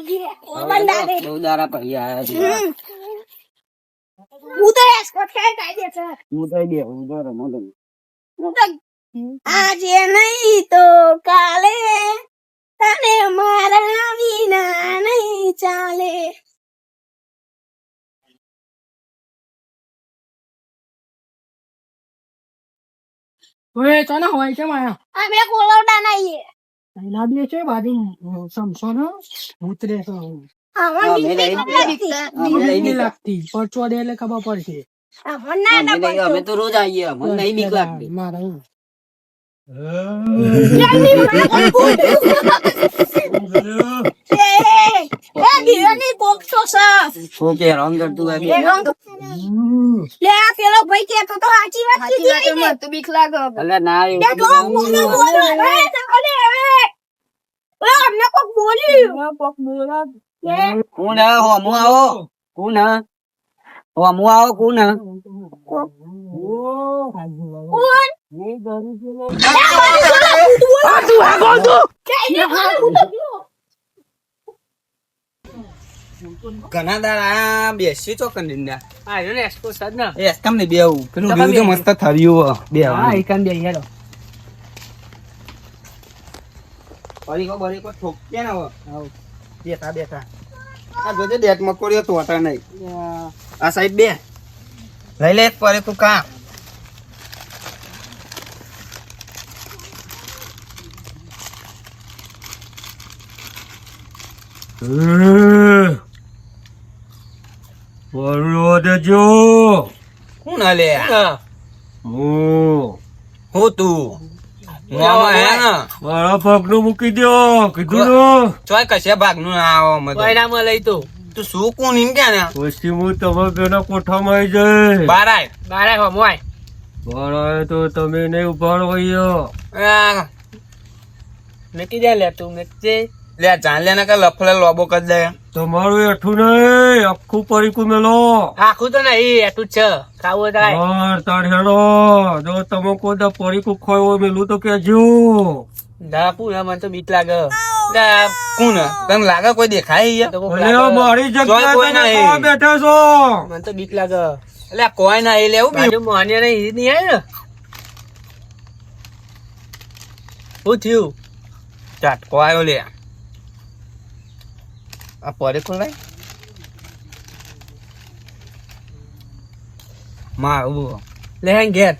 લાગી રે બંદા રે બહુ દારા પછી આયા છે. હું તો એસ્કોટ કે કાયદેસર હું તો બે હું તો રમો તમે હું તો આજે નહીં તો કાલે તને મારા વિના નહીં ચાલે. હોય તો ના હોય છે માયા અમે કોલોડા નહીં લાવીએ છે. બાજુ સમસો નો ઉતરે છે નહીં લાગતી. પરચો દે એટલે ખબર પડશે અમે તો રોજ આવીએ અમને નહીં બીક લાગતી. મારા હું. શું કે રંગ કરતું હોય બે? અલ્યા ના. એવું કોણ હે? હોમું આવો? કોણ હે? હોમું આવો કોણ હે? ઘણા દાડા બેસી ચોકન નિંદા હા એને એસ્કો સદ ના. એ એસકમ ને બેવું પેલું વ્યૂ તો મસ્ત થયું બે હા ઈકન દે હેડો. બરીકો બરીકો ઠોકે ને હવે. બેઠા બેઠા. આ જોજે ડેટ મકોડ્યો તો હતા નહીં. આ સાઈડ બે. લઈ લે એક પરે તું કા. વરલો દેજો કોણ હાલે હું. હું તું. મોમાં હે ને? મારા મૂકી દો કીધું ચોય કશે ભાગનું ના આવો મતો કોયનામાં લઈ તો. તું શું કોણ એમ કે ને? પછી હું તમારા કોઠામાં આવી જાય બારાય બારાય બારે હો મોય તો તમે નહીં ઉભાડો આ, મેકી દે લે તું મેકજે લે જાણ લે ને કે લફડે લોબો કરી દે. તમારું એઠું નહીં આખું પરીકું મેલો. આખું તો નહીં એઠું જ છે. ખાવું થાય હેડો. જો તમે કોઈ દા પરીકું ખોય હોય મેલું તો કેજો ધાપુ ને મને તો બીક લાગે. કોણ? તને લાગે કોઈ દેખાય. મારી જગ્યાએ બેઠા છો. મને તો બીક લાગે. એટલે કોઈ ના એ લેવું બાજુ મોહનીય ઈ નહીં આવે ને? શું થયું? ઝાટકો આવ્યો લે. આ પરે કોણ લાય મારું લે હેંગ ઘેર.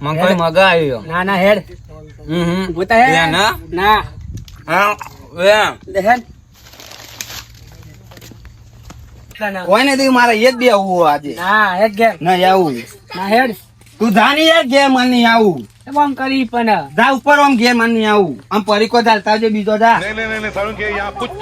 મને કોઈ મગા આવ્યો ના ના હેડ. હમ હમ. ના. ના. હા લે લે હેડ. ના, ના. કોઈ નથી મારે એ જ બે આવું આજે. ના હેડ ઘેર. નહીં આવું. ના હેડ. તું જાની યાર ઘેર મને નહીં આવું. એમ કરી પણ. ઉપર આમ ઘેર માની આવું. આમ પરીકો ચાલતા જે બીજો જા. નહીં નહીં નહીં સારું કે યહાં કુછ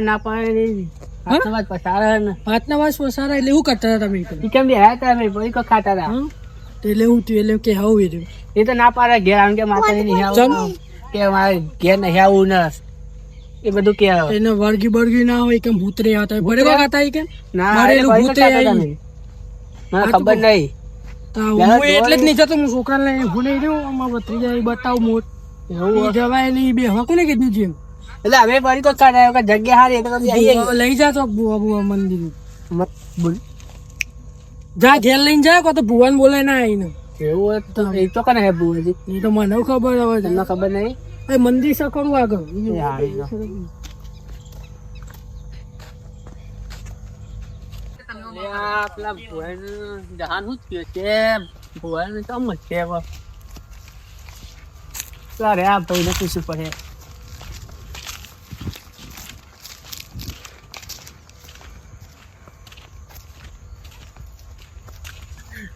ના પાડે વસારા એટલે એવું કરતા હતા તમે ઈ કેમ બે હે તમે બોઈ ખાતા હતા. એટલે એવું થયું એટલે કે હાવ એ રહ્યું. એ તો ના પાડે ઘેર આવીને કે માતા નહીં આવું કે મારે ઘેર નહીં આવું ને. એ બધું કે એને વર્ગી બર્ગી ના હોય કેમ ભૂતરે હતા? ભરે વાગ હતા કેમ? ના આવી. ખબર નહીં હું એટલે જ નહીં જતો હું છોકરાને હું નહીં રહ્યો. અમારા ભત્રીજા બતાવું મોટ જવાય નહીં બે હકું ને કીધું છે એટલે અમે ફરી તો ખાતા કે જગ્યા હારી એટલે લઈ જા તો બુવા બુવા મંદિર. મત બોલ. જા ઘેર લઈને જા કો તો ભુવન બોલે ના આવીને. એવું હોય તો એ તો કને હે બુવાજી એ તો મને ખબર હવે તમને ખબર નહીં? એ મંદિર સકરું આગળ? એ હારી. તો. લે આ પેલા ભુવન જહાન શું થયું છે. ભુવન તો મત છે હવે અરે આ ભાઈને પૂછવું પડે?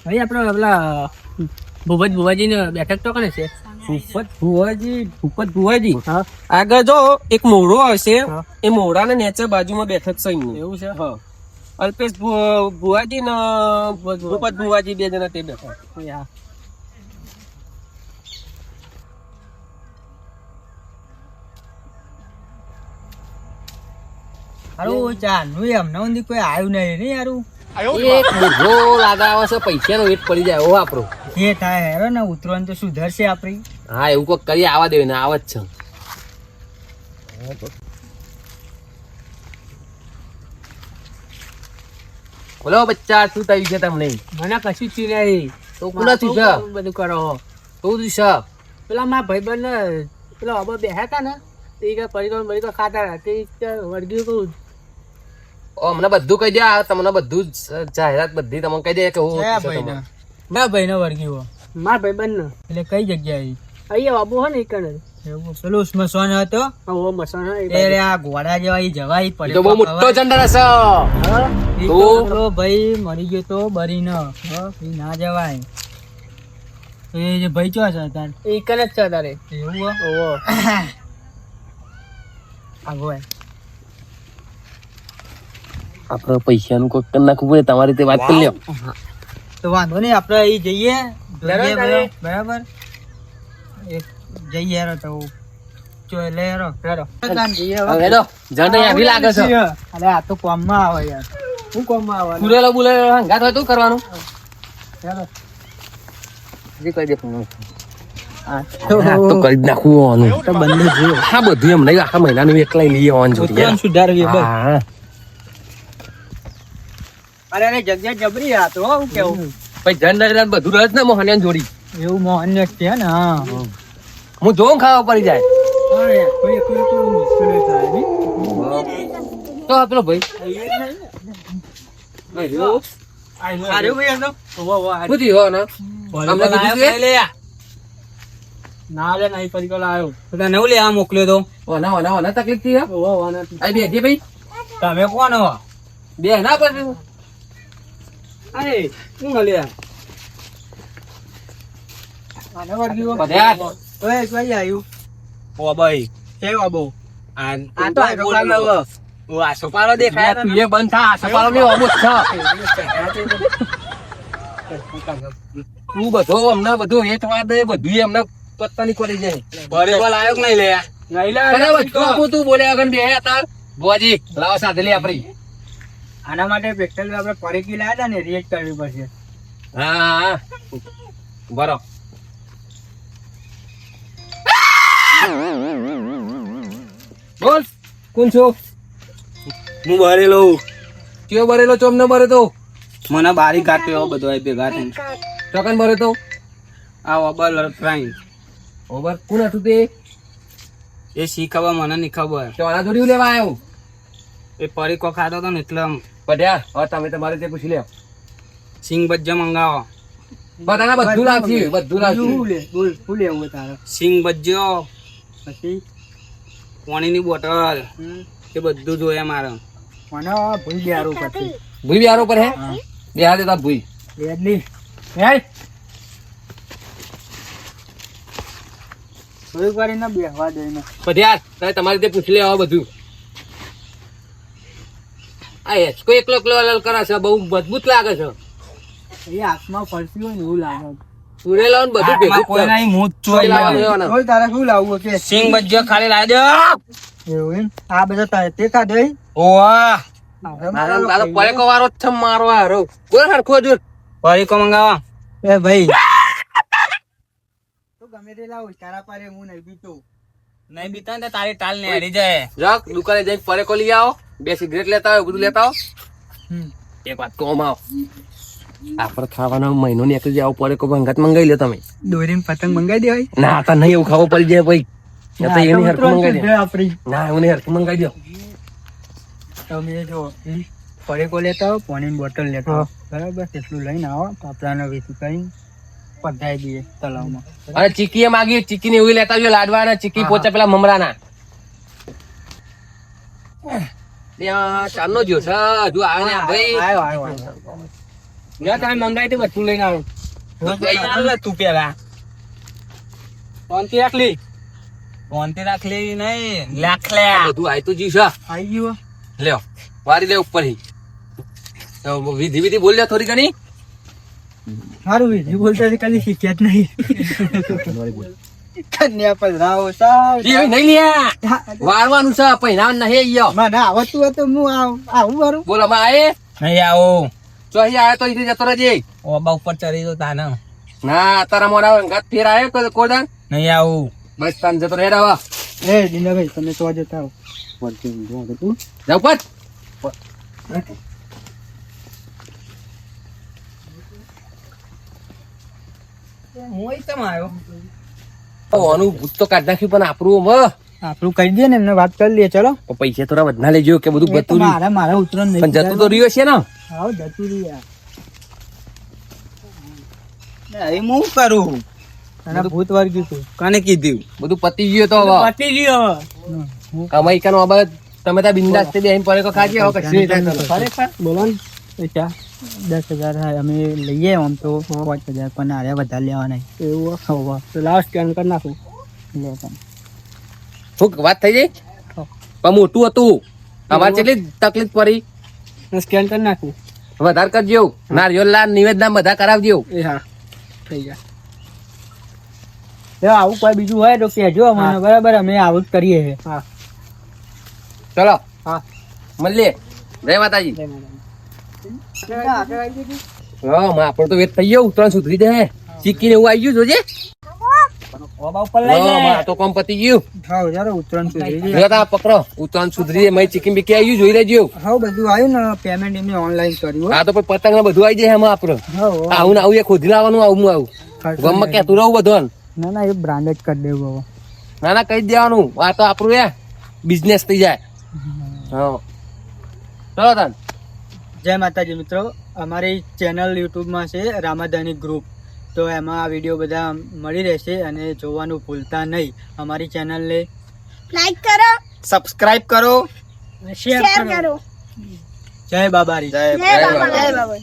ભાઈ આપણે પેલા ભુવજ ભુવાજી ને બેઠક તો કને છે? ભુપત ભુવાજી ભુપત ભુવાજી. આગળ જો એક મોડો આવશે. એ મોડા ને નેચર બાજુમાં બેઠક છે એવું છે? હા. અલ્પેશ ભુવાજી ને ભૂપત ભુવાજી. બે જણા તે બેઠા. હારું ચાલુ. ચાનું એમને કોઈ આવ્યું નહીં ને યારું એક મોઢો લાગાવો છે પૈસાનો વેટ પડી જાય ઓ આપણો. એ થાય હેરો ને ઉતરવાનું તો સુધરશે આપણી. હા એવું કોક કરી આવા દેવી ને આવા જ છે. બોલો બચ્ચા શું થયું છે તમને? મને કશું ચી નહીં તો કોના થયું છે? બધું કરો. શું થયું છે? પેલા મારા ભાઈબંધ ને પેલા અબા બેહ્યા હતા ને તે પરિક્રમ પરિકો પરિકો ખાતા હતા તે કે વળગ્યું ઓ મને બધું કહી દે આ તમને બધું જાહેરાત બધી તમને કહી દે કે હું ના ભાઈ. ના ભાઈને વર્ગ્યો મારા ભાઈબંધ ને એટલે કઈ જગ્યાએ? અહીંયા બાબુ હોય ને એક જ એવું પેલું સ્મશાન હતો ઓ મસાનો એ એ આ ઘોડા જેવા ઈ જવાય પડે તો બહુ મોટો ચંડર હશે તો? ભાઈ મરી ગયો તો બરી ન ના જવાય. એ જે ભાઈ ચો છે તાર એક જ છે તારે એવું હો? આગો આય. આપણે પૈસાનું કોઈ કરી નાખવું પડે તમારી તે વાત કરી લ્યો. તો વાંધો નહીં આપણે અહીં જઈએ. બરાબર? એક જઈએ હેરો તો જો લે હવે. હવે હેડો જંડ આવી લાગે છે. અરે આ તો કોમમાં આવે યાર. શું કોમમાં આવે? બુલેલો બુલેલો હંગાત હોય તો કરવાનું? હેલો જે કરી દે. તો કરી નાખવું. તો બંને જો હા બધું એમ નહીં આખા મહિનાનું એકલાઈ લઈએ હોવાનું જોઈએ. સુધારવી બસ. હા. અરે અરે જગ્યા જબરી આ તો હું કેવું? ભાઈ જન દરિયાને બધું રસ ને મોહન જોડી. એવું મોહન છે ને હા. હું જોઉં ખાવા પડી જાય. તો પેલો ભાઈ. ને? ના લે નહીં પરિકો લાવ્યો તને લેવા મોકલ્યો તો? ઓના ઓના ઓના તકલીફ બે જે ભાઈ? તમે કોણ હો? બે ના પડે અરે શું મળ્યા આને વર્ગ્યો બધા ઓય કઈ આવ્યું ઓ ભાઈ કેવો આબો? આ આ તો આ દુકાનનો ઓ આ સોપારો દેખાય તું એ બંધ થા સપાળો ની અમુક છે તું બધો અમને બધું વેચવા દે બધું અમને પત્તાની કરી જાય બરેબલ આવ્યો કે નહીં લે? નહીં લે આપું તું બોલે આગળ બે તાર. બોજી લાવો સાથે લે આપણી આના માટે પેટ્રોલ આપણે પરેકી લાવ્યા હતા ને રિએક્ટ કરવી પડશે હા હા બરો બોલ. કોણ છો? હું ભરેલો કયો ભરેલો છો? અમને ભરે તો. મને બારી કાઢ્યો બધો આ ભેગા થઈને. ચોકન ભરે તો? આ ઓબર ફ્રાઈન ઓબર? કોણ હતું તે? એ શી ખબર મને નહીં ખબર. તો આના જોડી લેવા આવ્યો એ પરી કો ખાતો હતો ને એટલે પઢ્યા? હવે તમે તમારે તે પૂછી લ્યો. સિંગ બજ્જો મંગાવો. બધાના બધું લાગશે બધું લાગશે. શું બોલ શું લેવું તારે? સિંગ બજ્જો. પછી? પાણીની બોટલ. એ બધું જોઈએ મારે. મને ભૂલ ગયા પછી ભૂલ બિહારો પર હે? બિહાર દેતા ભૂઈ. બેડની હે થોડીક વાર એને બેહવા દઈને તમે તમારી રીતે પૂછી લેવા બધું. આ હેચકો એકલો એકલો અલલ કરે છે બહુ મજબૂત લાગે છે. એ આંખમાં ફરતી હોય ને એવું લાગે. બધું ભેગું જ. હું જ કોઈ લાવવાનું. બોલ તારે શું લાવવું કે સિંગ બજ્જો ખાલી લાવી દો. એવું એમ? આ બધા તારે તે ખાધો એમ? ઓવા. મારો તારો પરેકો વારો જ છે મારો હારો. બોલ હરખો જોર પરીકો મંગાવો. એ ભાઈ. તું ગમે તે લાવ તારા પારે હું નહીં બીતો. નહીં બીતા ને તારી ટાલ ને હરી જાય. જાક દુકાને જઈને પરેકો લઈ આવો. બે સિગરેટ લેતા હોય બધું લેતા આવો. એક વાત કોમ આવો આપણે ખાવાનો મહિનો નીકળી જાય પડે કોઈ ભંગાત મંગાવી લો તમે. દોરીને પતંગ મંગાવી દેવાય? ના તો નહીં એવું ખાવું પડી જાય ભાઈ. ના તો એની હરખું મંગાવી દે. આપણી ના એવું હરખું મંગાવી દો. તમે જો પરેકો લેતા હો પાણીની બોટલ લેતા હો. બરાબર એટલું લઈને આવો તો આપણાને વેચી કરીને પધાઈ દઈએ તલાવમાં અને ચીકી એ માગી ચીકી ને એવું લેતા આવજો લાડવાના ચીકી પોચા પેલા મમરાના ત્યાં ચાંદનો જ્યો છે. હજુ આવે ને ભાઈ. આવ્યો આવ્યો આવ્યો જા તમે મંગાઈ તે બધું લઈને આવો. તું પેલા. શાંતિ રાખલી. ફોનથી રાખલી નહીં લાખ લે બધું આય તો જી છે. આવી ગયો. લ્યો વારી લે ઉપર વિધિ વિધિ બોલ લે થોડી ઘણી. સારું વિધિ બોલતા કદી શીખ્યા જ નહીં. કન્યા પધરાવો સાવ એ નહીં લ્યા. વારવાનું છે પહેરાવાનું નહીં ઈયો મને આવતું હતું હું આવ- આવું મારું બોલો અમે આયે? નહીં આવો. જો અહીં આયો તો અહીંથી જતો રહેજે. ઓબા ઉપર ચડી તો તાના. ના તારા મોડા અંગાત ફેર આયો કોઈ કોદા નહીં આવું. બસ તાન જતો રહે રવા એ દિનાભાઈ તમે તો જતા આવો વળકે ઊંઘો તું જાવ પત હું તમે આવ્યો આનું ભૂત તો કાઢ નાખ્યું પણ આપણું હવે આપણું કહી દે ને એમને વાત કરી લઈએ ચલો. પૈસા થોડા વધના લેજો કે બધું એ તો ગતું રહ્યું. મારા મારા ઉતરણ નહીં પણ જતું તો રહ્યો છે ને? આવો જતું રહ્યું યાર. હું કરું? અને ભૂત વર્ગ્યું તું. કોને કીધું? બધું પતી ગયું તો હવે પતી ગયો કમાઈ કાનો હવે તમે ત્યાં બિંદાસ બેહીને પડે તો ખાજે હવે કશું નહીં થાય બોલો ને. દસ હજાર અમે લઈએ આમ તો પાંચ હજાર પણ આરે વધારે લેવા નહીં એવું હોવા તો લાસ્ટ સ્કેન કરી નાખું? લે શું વાત થઈ જાય પણ મોટું હતું. અમારે કેટલી તકલીફ પડી? સ્કેન કરી નાખું. વધારે કરજો. નારિયેળ લાલ નિવેદના બધા કરાવજો. એ હા થઈ ગયા. આવું કોઈ બીજું હોય તો કહેજો અમારે બરાબર? અમે આવું જ કરીએ હા. ચલો. હા. મળીએ. જય માતાજી. હા આપણો તો વેત થઈ ગયો ઉત્તરાયણ સુધરી જાય. ચીકી ને એવું આવી ગયું જોજે. પતંગ ને બધું આવી જાય એમાં આપણો. આવું ને આવું એ ખોદી લાવવાનું આવું આવું. ગમમાં કેતું રહું બધું ના ના એ બ્રાન્ડ જ કરી દેવું ના ના કહી દેવાનું. આ તો આપણું એ બિઝનેસ થઈ જાય. હા. ચલો તાન. જય માતાજી મિત્રો. અમારી ચેનલ યુટ્યુબમાં છે રામાધાની ગ્રુપ તો એમાં આ વીડિયો બધા મળી રહેશે અને જોવાનું ભૂલતા નહીં. અમારી ચેનલને લાઈક કરો. સબસ્ક્રાઇબ કરો. શેર કરો. જય બાબારી. જય જય બાબા. જય બાબા